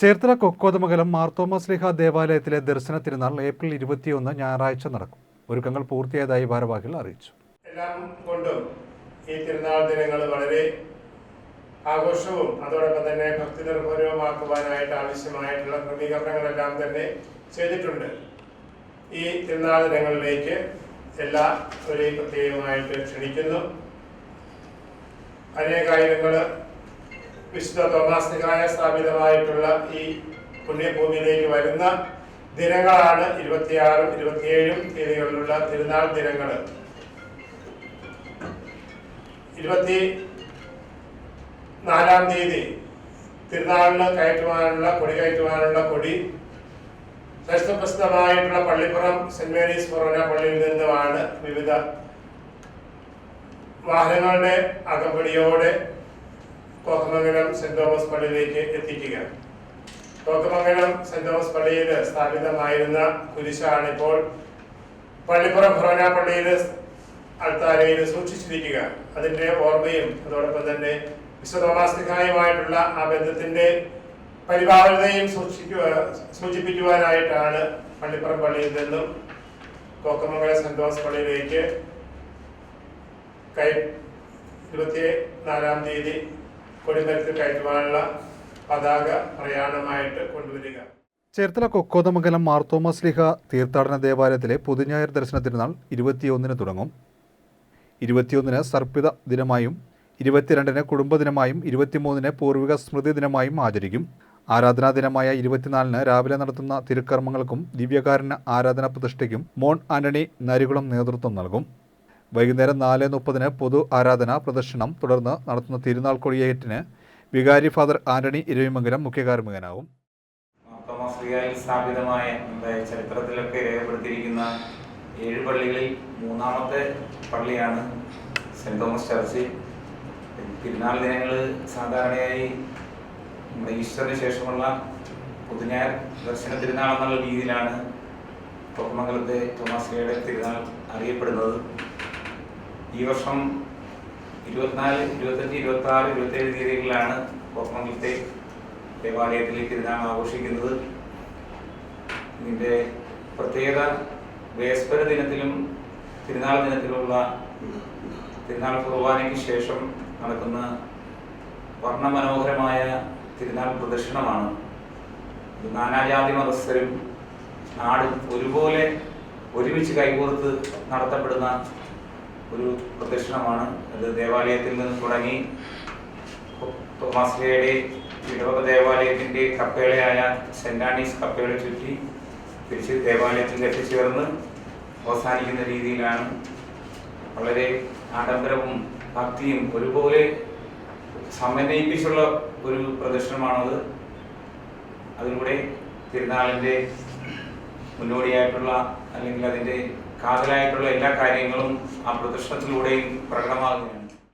ചേർത്തല കൊക്കോതമംഗലം മാർത്തോമ സ്ലിഹ ദേവാലയത്തിലെ ദർശന തിരുനാൾ ഏപ്രിൽ ഇരുപത്തിയൊന്ന് ഞായറാഴ്ച നടക്കും. ഒരുക്കങ്ങൾ പൂർത്തിയായതായി ഭാരവാഹികൾ അറിയിച്ചു. എല്ലാം കൊണ്ടും ഈ തിരുനാൾ ദിനങ്ങൾ വളരെ ആഘോഷവും അതോടൊപ്പം തന്നെ ഭക്തി നിർഭരവുമാക്കുവാനായിട്ട് ആവശ്യമായിട്ടുള്ള ക്രമീകരണങ്ങളെല്ലാം തന്നെ ചെയ്തിട്ടുണ്ട്. ഈ തിരുനാൾ ദിനങ്ങളിലേക്ക് എല്ലാ ഒരു പ്രത്യേകമായിട്ട് ക്ഷണിക്കുന്നു. അനേകായിരങ്ങൾ വിശുദ്ധ തോമാസ്നികായ സ്ഥാപിതമായിട്ടുള്ള ഈ പുണ്യഭൂമിയിലേക്ക് വരുന്ന ദിനങ്ങളാണ് ഇരുപത്തിയാറും ഇരുപത്തിയേഴും തീയതികളിലുള്ള തിരുനാൾ ദിനങ്ങൾ. ഇരുപത്തി നാലാം തീയതി തിരുനാളിന് കയറ്റുവാനുള്ള കൊടി കയറ്റുവാനുള്ള കൊടി ശ്രേഷ്ഠപ്രസിദ്ധമായിട്ടുള്ള പള്ളിപ്പുറം സെന്റ് മേരീസ് ഫൊറോന പള്ളിയിൽ നിന്നുമാണ് വിവിധ വാഹനങ്ങളുടെ അകമ്പടിയോടെ കോക്കമംഗലം സെന്റ് തോമസ് പള്ളിയിലേക്ക് എത്തിക്കുക. കോക്കമംഗലം സെന്റ് തോമസ് പള്ളിയിൽ സ്ഥാപിതമായിരുന്ന കുരിശാണ് ഇപ്പോൾ പള്ളിപ്പുറം ഭരണ പള്ളിയിൽ അൾത്താരയിൽ സൂക്ഷിച്ചിരിക്കുക. അതിന്റെ ഓർമ്മയും അതോടൊപ്പം തന്നെ വിശ്വതോമാസ്തികായുമായിട്ടുള്ള ആ ബന്ധത്തിന്റെ പരിപാലനയും സൂക്ഷിക്കുക സൂചിപ്പിക്കുവാനായിട്ടാണ് പള്ളിപ്പുറം പള്ളിയിൽ നിന്നും കോക്കമംഗലം സെന്റ് തോമസ് പള്ളിയിലേക്ക് കൈ ഇരുപത്തി നാലാം തീയതി കൊടിമരത്തിൽ കയറ്റുവാനുള്ള പതാക പ്രയാണമായിട്ട് കൊണ്ടുവരിക. ചേർത്തല കൊക്കോതമംഗലം ലിഹ തീർത്ഥാടന ദേവാലയത്തിലെ പുതുഞായർ ദർശന തിരുനാൾ ഇരുപത്തിയൊന്നിന് തുടങ്ങും. ഇരുപത്തിയൊന്നിന് സർപ്പിത ദിനമായും ഇരുപത്തിരണ്ടിന് കുടുംബദിനമായും ഇരുപത്തിമൂന്നിന് പൂർവിക സ്മൃതി ദിനമായും ആചരിക്കും. ആരാധനാ ദിനമായ ഇരുപത്തിനാലിന് രാവിലെ നടത്തുന്ന തിരുക്കർമ്മങ്ങൾക്കും ദിവ്യകാരുണ്യ ആരാധനാ പ്രതിഷ്ഠയ്ക്കും മോൺ ആന്റണി നരികുളം നേതൃത്വം നൽകും. വൈകുന്നേരം നാല് മുപ്പതിന് പൊതു ആരാധന പ്രദർശനം തുടർന്ന് നടത്തുന്ന തിരുനാൾ കൊടിയേറ്റിന് വികാരി ഫാദർ ആന്റണി ഇരവിമംഗലം മാർത്തോമാശ്രീയായി സ്ഥാപിതമായ ചരിത്രത്തിലൊക്കെ രേഖപ്പെടുത്തിയിരിക്കുന്ന ഏഴ് പള്ളികളിൽ മൂന്നാമത്തെ പള്ളിയാണ് സെന്റ് തോമസ് ചർച്ച്. തിരുനാൾ ദിനങ്ങൾ സാധാരണയായി നമ്മുടെ ഈസ്റ്ററിന് ശേഷമുള്ള പുതുഞായർ ദർശന തിരുനാൾ എന്നുള്ള രീതിയിലാണ് തോമംഗലത്തെ തോമാശ്രീയുടെ തിരുനാൾ അറിയപ്പെടുന്നത്. ഈ വർഷം ഇരുപത്തിനാല് ഇരുപത്തഞ്ച് ഇരുപത്തി ആറ് ഇരുപത്തേഴ് തീയതികളിലാണ് കോപ്പമംഗലത്തെ ദേവാലയത്തിലേക്ക് തിരുനാൾ ആഘോഷിക്കുന്നത്. ഇതിന്റെ പ്രത്യേകത വേസ്പര ദിനത്തിലും തിരുനാൾ ദിനത്തിലുള്ള തിരുനാൾ കുർബാനയ്ക്ക് ശേഷം നടക്കുന്ന വർണമനോഹരമായ തിരുനാൾ പ്രദക്ഷിണമാണ്. നാനാജാതി മതസ്ഥരും നാടും ഒരുപോലെ ഒരുമിച്ച് കൈകോർത്ത് നടത്തപ്പെടുന്ന ഒരു പ്രദക്ഷിണമാണ്. അത് ദേവാലയത്തിൽ നിന്ന് തുടങ്ങി തോമാസ്ലിയുടെ ഇടവക ദേവാലയത്തിന്റെ കപ്പേളയായ സെന്റ് ആണീസ് കപ്പേള ചുറ്റി തിരിച്ച് ദേവാലയത്തിൽ എത്തിച്ചേർന്ന് അവസാനിക്കുന്ന രീതിയിലാണ് വളരെ ആഡംബരവും ഭക്തിയും ഒരുപോലെ സമന്വയിപ്പിച്ചുള്ള ഒരു പ്രദർശനമാണത് അതിലൂടെ തിരുനാളിന്റെ മുന്നോടിയായിട്ടുള്ള അല്ലെങ്കിൽ അതിന്റെ കാതലായിട്ടുള്ള എല്ലാ കാര്യങ്ങളും ആ പ്രദർശനത്തിലൂടെയും പ്രകടമാകുകയാണ്